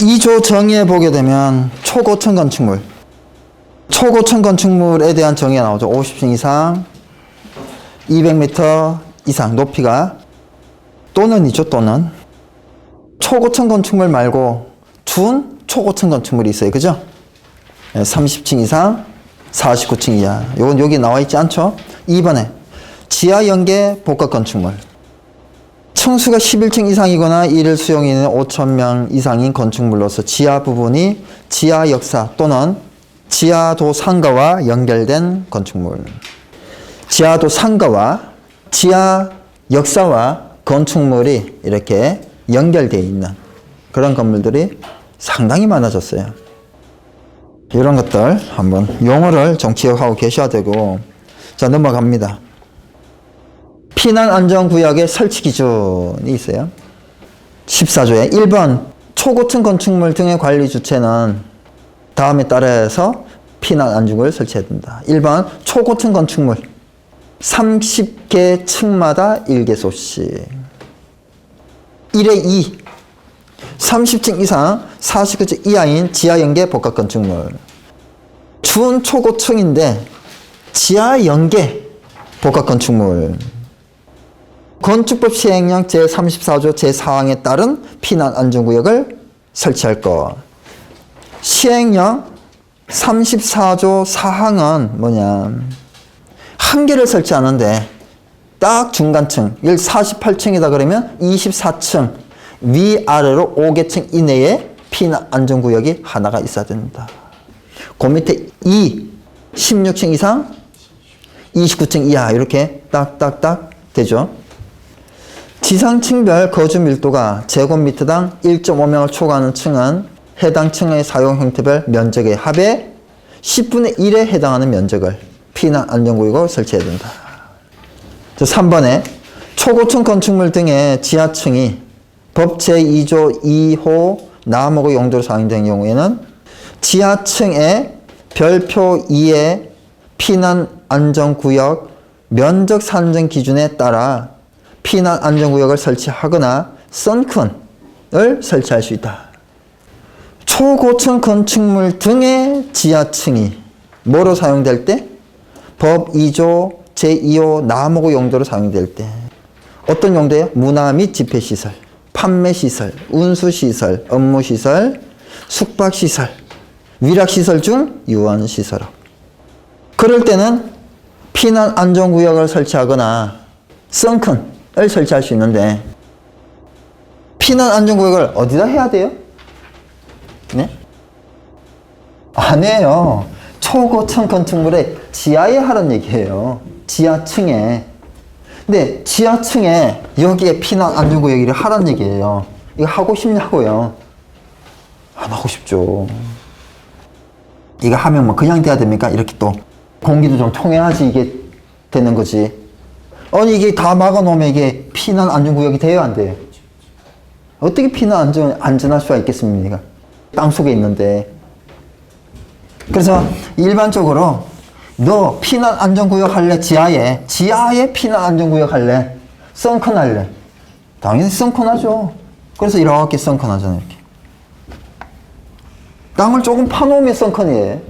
2조 정의에 보게 되면 초고층 건축물 초고층 건축물에 대한 정의가 나오죠. 50층 이상 200m 이상 높이가 또는이죠. 또는 초고층 건축물 말고 준 초고층 건축물이 있어요. 그죠? 네, 30층 이상 49층 이하 요건 여기 나와 있지 않죠? 2번에 지하 연계 복합 건축물 층수가 11층 이상이거나 이를 수용이 있는 5천명 이상인 건축물로서 지하 부분이 지하 역사 또는 지하도 상가와 연결된 건축물. 지하도 상가와 지하 역사와 건축물이 이렇게 연결되어 있는 그런 건물들이 상당히 많아졌어요. 이런 것들 한번 용어를 좀 기억하고 계셔야 되고 자 넘어갑니다. 피난 안전 구역의 설치 기준이 있어요. 14조에 1번 초고층 건축물 등의 관리 주체는 다음에 따라서 피난 안전구역을 설치해야 된다. 1번 초고층 건축물 30개 층마다 1개소씩 1에 2 30층 이상 49층 이하인 지하 연계 복합 건축물 준 초고층인데 지하 연계 복합 건축물 건축법 시행령 제34조 제4항에 따른 피난 안전구역을 설치할 것. 시행령 34조 4항은 뭐냐. 한 개를 설치하는데 딱 중간층, 일 48층이다 그러면 24층 위아래로 5개층 이내에 피난 안전구역이 하나가 있어야 된다. 그 밑에 2, 16층 이상, 29층 이하 이렇게 딱딱딱 되죠. 지상층별 거주 밀도가 제곱미터당 1.5명을 초과하는 층은 해당 층의 사용 형태별 면적의 합의 10분의 1에 해당하는 면적을 피난 안전구역으로 설치해야 된다. 3번에 초고층 건축물 등의 지하층이 법 제2조 2호 나목의 용도로 사용된 경우에는 지하층의 별표 2의 피난 안전구역 면적 산정 기준에 따라 피난 안전구역을 설치하거나 썬큰을 설치할 수 있다. 초고층 건축물 등의 지하층이 뭐로 사용될 때? 법 2조 제2호 나목의 용도로 사용될 때 어떤 용도예요? 문화 및 집회시설, 판매시설, 운수시설, 업무시설, 숙박시설, 위락시설 중 유언시설업 그럴 때는 피난 안전구역을 설치하거나 썬큰 을 설치할 수 있는데 피난 안전구역을 어디다 해야 돼요? 네? 아니에요. 초고층 건축물의 지하에 하란 얘기예요. 지하층에. 근데 지하층에 여기에 피난 안전구역을 하란 얘기예요. 이거 하고 싶냐고요? 안 하고 싶죠. 이거 하면 뭐 그냥 돼야 됩니까? 이렇게 또 공기도 좀 통해야지 이게 되는 거지. 아니 이게 다 막아놓으면 이게 피난 안전구역이 돼요 안 돼요? 어떻게 피난 안전 안전할 수가 있겠습니까? 땅 속에 있는데. 그래서 일반적으로 너 피난 안전구역 할래? 지하에 지하에 피난 안전구역 할래? 썬큰 할래? 당연히 썬큰 하죠. 그래서 이렇게 썬큰 하잖아요 이렇게. 땅을 조금 파놓으면 썬큰이에요.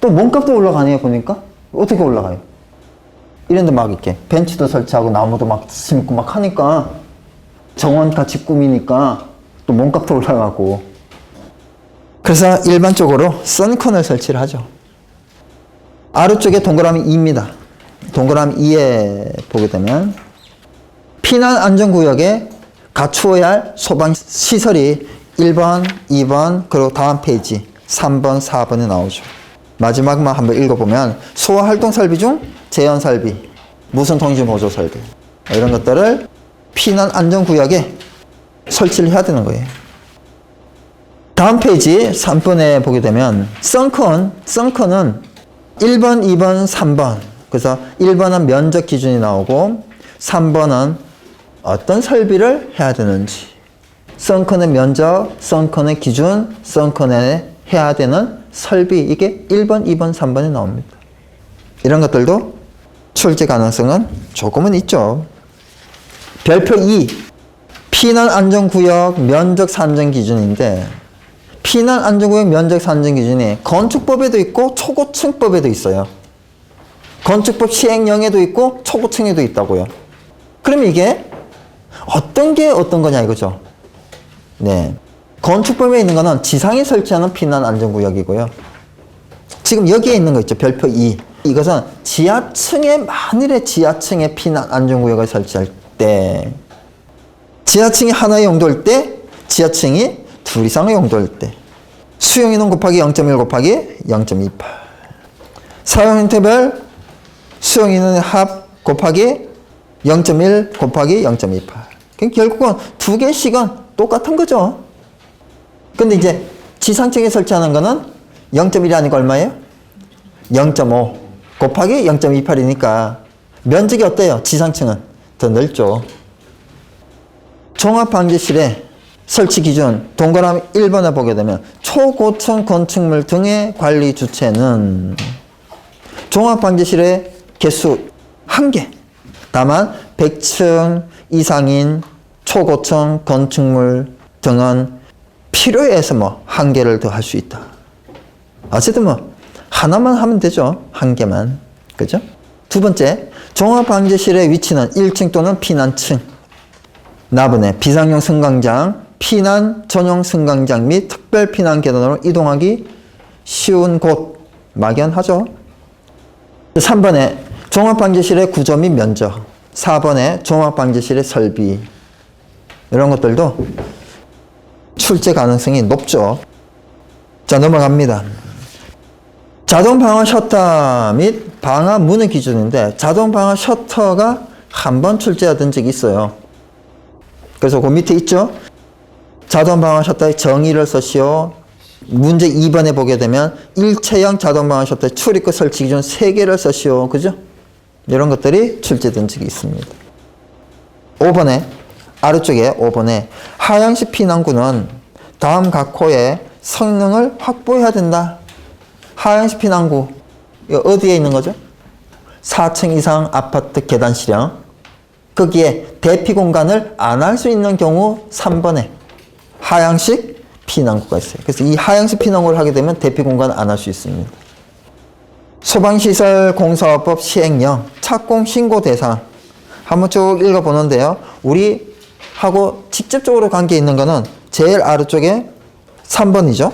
또 몸값도 올라가네요 보니까 어떻게 올라가요? 이런데 막 이렇게 벤치도 설치하고 나무도 막 심고 막 하니까 정원 같이 꾸미니까 또 몸값도 올라가고 그래서 일반적으로 선컨을 설치를 하죠. 아래쪽에 동그라미 2입니다. 동그라미 2에 보게 되면 피난 안전구역에 갖추어야 할 소방 시설이 1번, 2번, 그리고 다음 페이지 3번, 4번에 나오죠. 마지막만 한번 읽어보면 소활동 설비 중 재현 설비, 무선 통신 보조 설비 이런 것들을 피난 안전 구역에 설치를 해야 되는 거예요. 다음 페이지 3번에 보게 되면 썬컨, 썬컨은 1번, 2번, 3번 그래서 1번은 면적 기준이 나오고 3번은 어떤 설비를 해야 되는지 썬컨의 면적, 썬컨의 기준, 썬컨에 해야 되는 설비 이게 1번, 2번, 3번에 나옵니다. 이런 것들도 출제 가능성은 조금은 있죠. 별표 2. 피난 안전구역 면적 산정 기준인데 피난 안전구역 면적 산정 기준이 건축법에도 있고 초고층법에도 있어요. 건축법 시행령에도 있고 초고층에도 있다고요. 그럼 이게 어떤 게 어떤 거냐 이거죠. 네. 건축법에 있는 거는 지상에 설치하는 피난 안전구역이고요. 지금 여기에 있는 거 있죠. 별표 2. 이것은 지하층에 만일에 지하층에 피난 안전구역을 설치할 때 지하층이 하나의 용도일 때 지하층이 둘 이상의 용도일 때 수용인원 곱하기 0.1 곱하기 0.28 사용 인터벌 수용인원의 합 곱하기 0.1 곱하기 0.28 그럼 결국은 두 개씩은 똑같은 거죠 근데 이제 지상층에 설치하는 거는 0.1이 아니고 얼마예요? 0.5 곱하기 0.28이니까 면적이 어때요? 지상층은 더 넓죠. 종합방지실의 설치 기준 동그라미 1번에 보게 되면 초고층 건축물 등의 관리 주체는 종합방지실의 개수 1개 다만 100층 이상인 초고층 건축물 등은 필요에 의해서 뭐 한 개를 더 할 수 있다. 어쨌든 뭐 하나만 하면 되죠. 한 개만. 그죠? 두 번째, 종합방지실의 위치는 1층 또는 피난층. 나분해 비상용 승강장, 피난 전용 승강장 및 특별 피난 계단으로 이동하기 쉬운 곳 막연하죠. 3번에 종합방지실의 구조 및 면적. 4번에 종합방지실의 설비. 이런 것들도 출제 가능성이 높죠. 자, 넘어갑니다. 자동 방화 셔터 및 방화 문의 기준인데 자동 방화 셔터가 한 번 출제된 적이 있어요. 그래서 그 밑에 있죠? 자동 방화 셔터의 정의를 써시오. 문제 2번에 보게 되면 일체형 자동 방화 셔터의 출입구 설치 기준 3개를 써시오. 그죠? 이런 것들이 출제된 적이 있습니다. 5번에 아래쪽에 5번에 하향식 피난구는 다음 각 호의 성능을 확보해야 된다. 하향식 피난구 어디에 있는 거죠? 4층 이상 아파트 계단 실형 거기에 대피 공간을 안 할 수 있는 경우 3번에 하향식 피난구가 있어요. 그래서 이 하향식 피난구를 하게 되면 대피 공간 안 할 수 있습니다. 소방시설 공사법 시행령 착공 신고 대상 한번 쭉 읽어보는데요. 우리 하고 직접적으로 관계 있는 거는 제일 아래쪽에 3번이죠.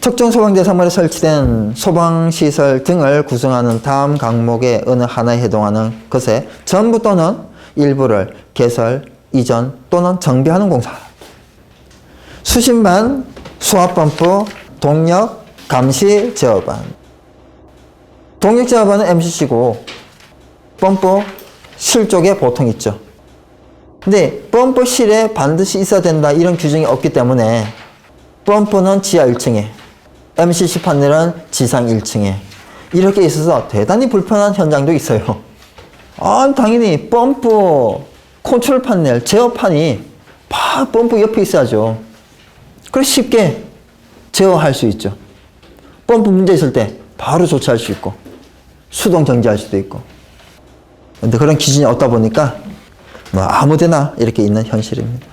특정 소방대상물에 설치된 소방시설 등을 구성하는 다음 강목의 어느 하나에 해당하는 것에 전부 또는 일부를 개설, 이전 또는 정비하는 공사. 수신반, 수압펌프, 동력, 감시, 제어반. 동력 제어반은 MCC고 펌프 실 쪽에 보통 있죠. 근데 펌프실에 반드시 있어야 된다 이런 규정이 없기 때문에 펌프는 지하 1층에 MCC 판넬은 지상 1층에 이렇게 있어서 대단히 불편한 현장도 있어요. 아, 당연히 펌프 컨트롤 판넬 제어판이 바 펌프 옆에 있어야죠. 그래서 쉽게 제어할 수 있죠. 펌프 문제 있을 때 바로 조치할 수 있고 수동 정지할 수도 있고. 근데 그런 기준이 없다 보니까 뭐 아무데나 이렇게 있는 현실입니다.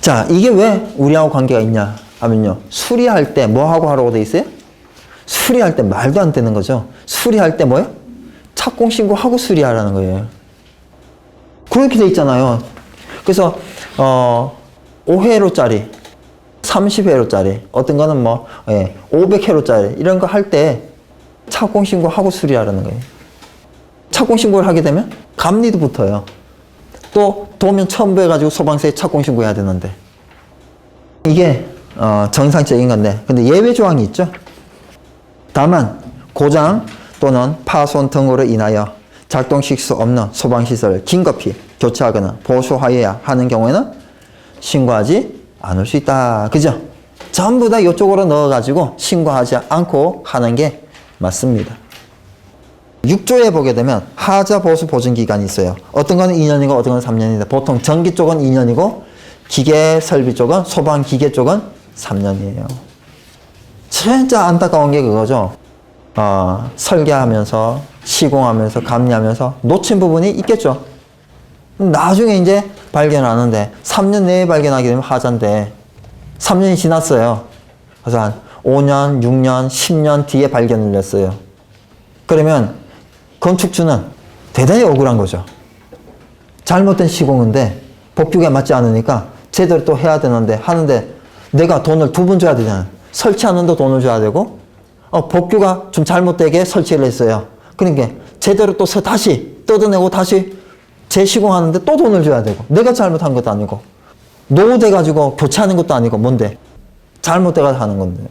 자, 이게 왜 우리하고 관계가 있냐 하면요. 수리할 때 뭐 하고 하라고 돼 있어요? 수리할 때 말도 안 되는 거죠. 수리할 때 뭐요? 착공 신고하고 수리하라는 거예요. 그렇게 돼 있잖아요. 그래서 어 5회로짜리 30회로짜리 어떤 거는 뭐 예, 500회로짜리 이런 거 할 때 착공 신고하고 수리하라는 거예요. 착공 신고를 하게 되면 감리도 붙어요. 또 도면 첨부해가지고 소방서에 착공 신고해야 되는데 이게 어, 정상적인 건데 근데 예외 조항이 있죠. 다만 고장 또는 파손 등으로 인하여 작동시킬 수 없는 소방시설을 긴급히 교체하거나 보수하여야 하는 경우에는 신고하지 않을 수 있다. 그죠? 전부 다 이쪽으로 넣어가지고 신고하지 않고 하는 게 맞습니다. 6조에 보게 되면 하자 보수 보증 기간이 있어요. 어떤 거는 2년이고 어떤 거는 3년인데 보통 전기 쪽은 2년이고 기계 설비 쪽은 소방 기계 쪽은 3년이에요. 진짜 안타까운 게 그거죠. 어, 설계하면서 시공하면서 감리하면서 놓친 부분이 있겠죠. 나중에 이제 발견하는데 3년 내에 발견하게 되면 하자인데 3년이 지났어요. 그래서 한 5년, 6년, 10년 뒤에 발견을 했어요. 그러면 건축주는 대단히 억울한 거죠. 잘못된 시공인데 법규에 맞지 않으니까 제대로 또 해야 되는데 하는데 내가 돈을 두 번 줘야 되잖아. 설치하는데 돈을 줘야 되고 어, 법규가 좀 잘못되게 설치를 했어요. 그러니까 제대로 또 서- 다시 뜯어내고 다시 재시공하는데 또 돈을 줘야 되고 내가 잘못한 것도 아니고 노후돼 가지고 교체하는 것도 아니고 뭔데 잘못돼가 하는 건데